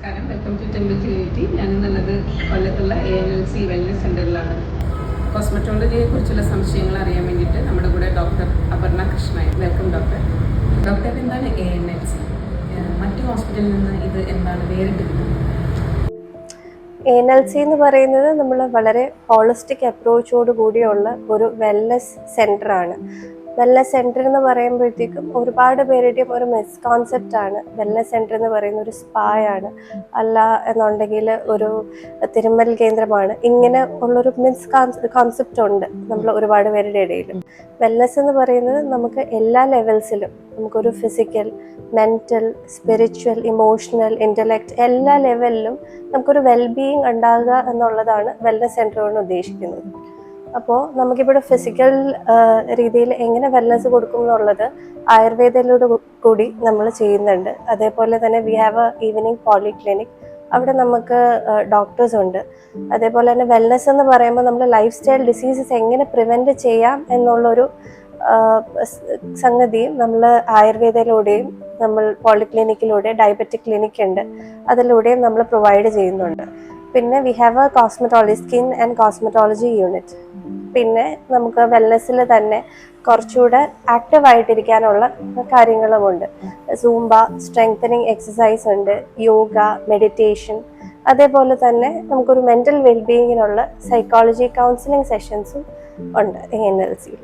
Welcome to temple ഞാൻ ഞാനെന്നുള്ളത് കൊല്ലത്തുള്ള എ എൽ സി വെൽനസ് സെന്ററിലാണ് കോസ്മെറ്റോളജിയെ കുറിച്ചുള്ള സംശയങ്ങൾ അറിയാൻ വേണ്ടിയിട്ട് നമ്മുടെ കൂടെ doctor Aparna Krishna welcome doctor doctor എന്താണ് എ എൻ എൽ സി മറ്റു ഹോസ്പിറ്റലിൽ നിന്ന് ഇത് എന്താണ് വേറിട്ടിരിക്കുന്നത്? എൻ എൽ സി എന്ന് പറയുന്നത് നമ്മൾ വളരെ ഹോളിസ്റ്റിക് അപ്രോച്ചോട് കൂടിയുള്ള ഒരു വെൽനസ് സെന്റർ ആണ് വെൽനസ് സെന്റർ എന്ന് പറയുമ്പോഴത്തേക്കും ഒരുപാട് പേരുടെയും ഒരു മിസ്കോൺസെപ്റ്റ് ആണ്. വെൽനസ് സെന്റർ എന്ന് പറയുന്ന ഒരു സ്പായാണ് അല്ല എന്നുണ്ടെങ്കിൽ ഒരു തിരുമ്മൽ കേന്ദ്രമാണ്. ഇങ്ങനെ ഉള്ളൊരു മിസ് കോൺസെപ്റ്റ് ഉണ്ട് നമ്മൾ ഒരുപാട് പേരുടെ ഇടയിൽ. വെൽനസ് എന്ന് പറയുന്നത് നമുക്ക് എല്ലാ ലെവൽസിലും നമുക്കൊരു physical mental spiritual emotional intellect എല്ലാ ലെവലിലും നമുക്കൊരു വെൽബീയിങ് ഉണ്ടാകുക എന്നുള്ളതാണ് വെൽനസ് സെന്റർ കൊണ്ട് ഉദ്ദേശിക്കുന്നത്. അപ്പോൾ നമുക്കിവിടെ ഫിസിക്കൽ രീതിയിൽ എങ്ങനെ വെൽനസ് കൊടുക്കും എന്നുള്ളത് ആയുർവേദയിലൂടെ കൂടി നമ്മൾ ചെയ്യുന്നുണ്ട്. അതേപോലെ തന്നെ we have a evening polyclinic അവിടെ നമുക്ക് ഡോക്ടേഴ്സ് ഉണ്ട്. അതേപോലെ തന്നെ വെൽനസ് എന്ന് പറയുമ്പോൾ നമ്മൾ ലൈഫ് സ്റ്റൈൽ ഡിസീസസ് എങ്ങനെ പ്രിവെന്റ് ചെയ്യാം എന്നുള്ളൊരു സംഗതിയും നമ്മൾ ആയുർവേദയിലൂടെയും നമ്മൾ പോളിക്ലിനിക്കിലൂടെ ഡയബറ്റിക് ക്ലിനിക് ഉണ്ട്. അതിലൂടെയും നമ്മൾ പ്രൊവൈഡ് ചെയ്യുന്നുണ്ട്. പിന്നെ we have a cosmetology skin and cosmetology unit പിന്നെ നമുക്ക് വെൽനെസ്സിൽ തന്നെ കുറച്ചുകൂടെ ആക്റ്റീവ് ആയിട്ടിരിക്കാനുള്ള കാര്യങ്ങളുമുണ്ട് സൂംബ സ്ട്രെങ്തനിങ് എക്സസൈസ് ഉണ്ട് യോഗ മെഡിറ്റേഷൻ അതേപോലെ തന്നെ നമുക്കൊരു മെന്റൽ വെൽബീയിങ്ങിനുള്ള സൈക്കോളജി കൗൺസിലിംഗ് സെഷൻസും ഉണ്ട് എൻ എൽ സിയിൽ